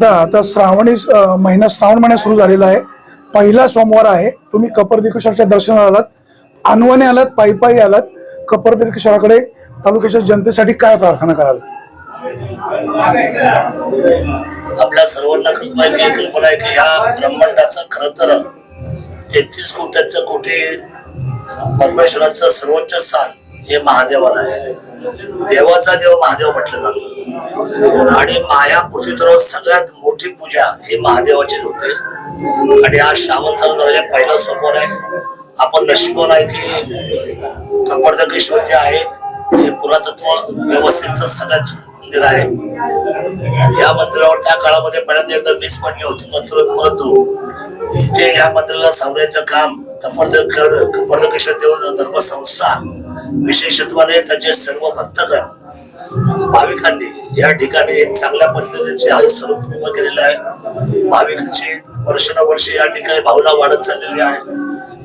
आता आता श्रावणी महिना श्रावण महिना सुरू झालेला आहे. पहिला सोमवार आहे. तुम्ही कपर्दिकेश्वरच्या दर्शनाला आलात. अनवाने आलात पायी पायी आलात. कपर्दिकेश्वराकडे तालुक्याच्या जनतेसाठी काय प्रार्थना कराल? आपल्या सर्वांना कल्पना आहे की कल्पना आहे की ह्या ब्रह्मांडाचं खर तर तेहतीस कोट्याचं कोटी परमेश्वराचं सर्वोच्च स्थान हे महादेवाला आहे. देवाचा देव महादेव म्हटलं जातं. आणि माया पृथ्वीवर सगळ्यात मोठी पूजा ही महादेवाचीच होते. आणि आज श्रावण चालू झालेल्या पहिला सोमवार आहे. आपण नशिबवान आहे की कपर्दकेश्वर जे आहे. हे पुरातत्व व्यवस्थेचं सगळ्यात जुनं मंदिर आहे. या मंदिरावर त्या काळामध्ये पहिल्यांदा एकदा वीज पडली होती मात्र परंतु इथे या मंदिराला सावरायचं काम कपर्दकर कपर्दकेश्वर देव धर्मसंस्था विशेषत्वाने त्याचे सर्व भक्तगण भाविकांनी या ठिकाणी एक चांगल्या पद्धतीचे आज स्वरूप उभं केलेलं आहे. भाविकांची वर्षानुवर्षे या ठिकाणी भावना वाढत चाललेली आहे.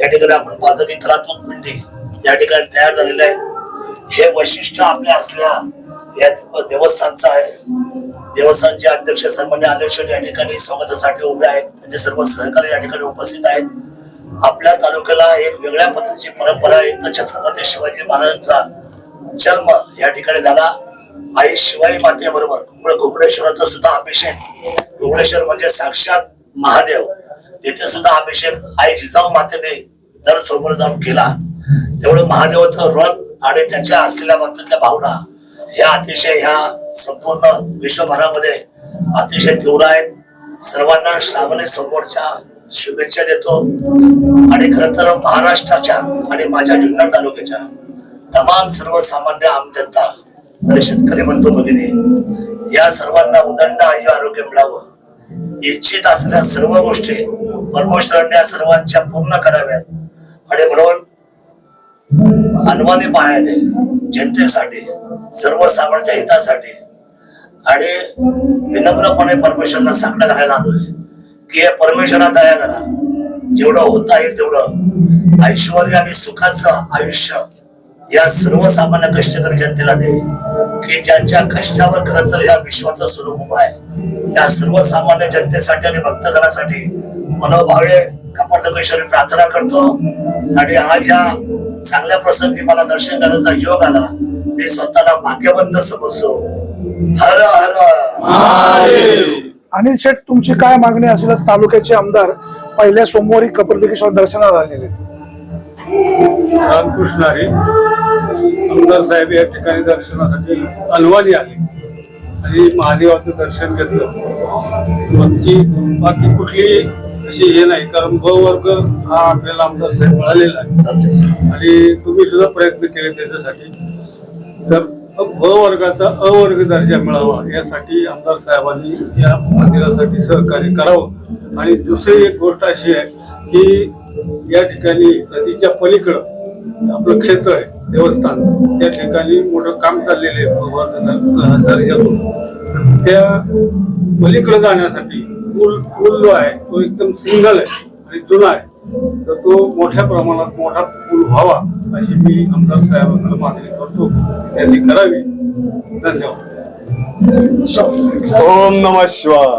या ठिकाणी आपण पाहतो की कलात्मक पिंडी या ठिकाणी तयार झालेल्या आहेत हे वैशिष्ट्य आपल्या असल्या या देवस्थानचं आहे. देवस्थानचे अध्यक्ष सन्मान्य अध्यक्ष या ठिकाणी स्वागतासाठी उभे आहेत. त्यांचे सर्व सहकारी या ठिकाणी उपस्थित आहेत. आपल्या तालुक्याला एक वेगळ्या पद्धतीची परंपरा आहे. तर छत्रपती शिवाजी महाराजांचा जन्म या ठिकाणी झाला. आई शिवाई मातेबरोबर घुगडेश्वराचा सुद्धा अभिषेक. घुगडेश्वर म्हणजे साक्षात महादेव. तिथे सुद्धा अभिषेक आई जिजाऊ मातेने दर समोर जाऊन केला. तेवढं महादेवाचं व्रत आणि त्याच्या असलेल्या बाबतीतल्या भावना ह्या अतिशय ह्या संपूर्ण विश्वभरामध्ये अतिशय तीव्र आहेत. सर्वांना श्रावणी समोरच्या शुभेच्छा देतो. आणि खर तर महाराष्ट्राच्या आणि माझ्या जुन्नर तालुक्याच्या तमाम सर्वसामान्य आमजनता आणि शेतकरी बंधू भगिनी या सर्वांना उदंड आयु आरोग्य मिळावं. इच्छित असलेल्या सर्व गोष्टी परमेश्वरांनी या सर्वांच्या पूर्ण कराव्यात. आणि म्हणून अनवानी पायाने जनतेसाठी सर्वसामान्यांच्या हितासाठी आणि विनम्रपणे परमेश्वरला सांगणं घालायला आलोय. की हे परमेश्वरा दया करा. जेवढं होता येईल तेवढं. ऐश्वर आणि सुखाचं आयुष्य या सर्वसामान्य कष्टकरी जनतेला दे की ज्यांच्या कष्टावर खरं तर या विश्वाचं स्वरूप उभं आहे. या सर्वसामान्य जनतेसाठी आणि भक्तगणासाठी मनोभावे कपाटकेश्वरी प्रार्थना करतो. आणि आज या चांगल्या प्रसंगी मला दर्शन करण्याचा योग आला. मी स्वतःला भाग्यवंत समजतो. हर हर. अनिल शेठ तुमची काय मागणी असेल तालुक्याचे आमदार पहिल्या सोमवारी कपर्दकेश्वर दर्शनाला आलेले? रामकृष्ण आहे आमदार साहेब या ठिकाणी दर्शनासाठी अनवाणी आले. आणि महादेवाचं दर्शन घेतलं. आमची बाकी कुठली अशी हे नाही कारण ब वर्ग हा आपल्याला आमदार साहेब मिळालेला आहे. आणि तुम्ही सुद्धा प्रयत्न केले त्याच्यासाठी. तर ब वर्गाचा दर्जा मिळावा यासाठी आमदार साहेबांनी या मंदिरासाठी सहकार्य करावं. आणि दुसरी एक गोष्ट अशी आहे की या ठिकाणी नदीच्या पलीकडं आपलं क्षेत्र आहे देवस्थान त्या ठिकाणी मोठं काम चाललेलं आहे दर्जातून त्या पलीकडे जाण्यासाठी पूल पूल जो आहे तो एकदम सिंगल आहे आणि जुना आहे. तर तो मोठ्या प्रमाणात मोठा पूल व्हावा अशी मी आमदार साहेबांना मागणी करतो. त्यांनी करावी. धन्यवाद. ओम नम शिवाय.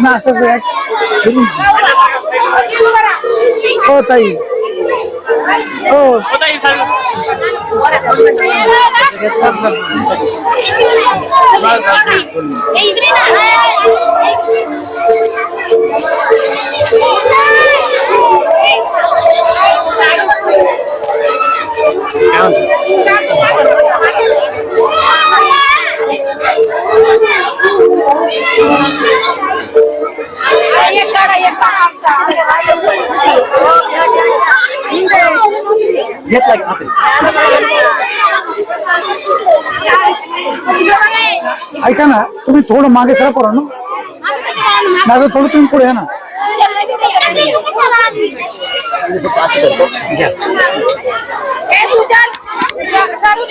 Masa, Zé. Ô, oh, tá aí. हो एक ऐका ना तुम्ही थोडं मागे सरा पडा ना. माझं थोडं तुम्ही पुढे या ना. ए सुजल शाहरुख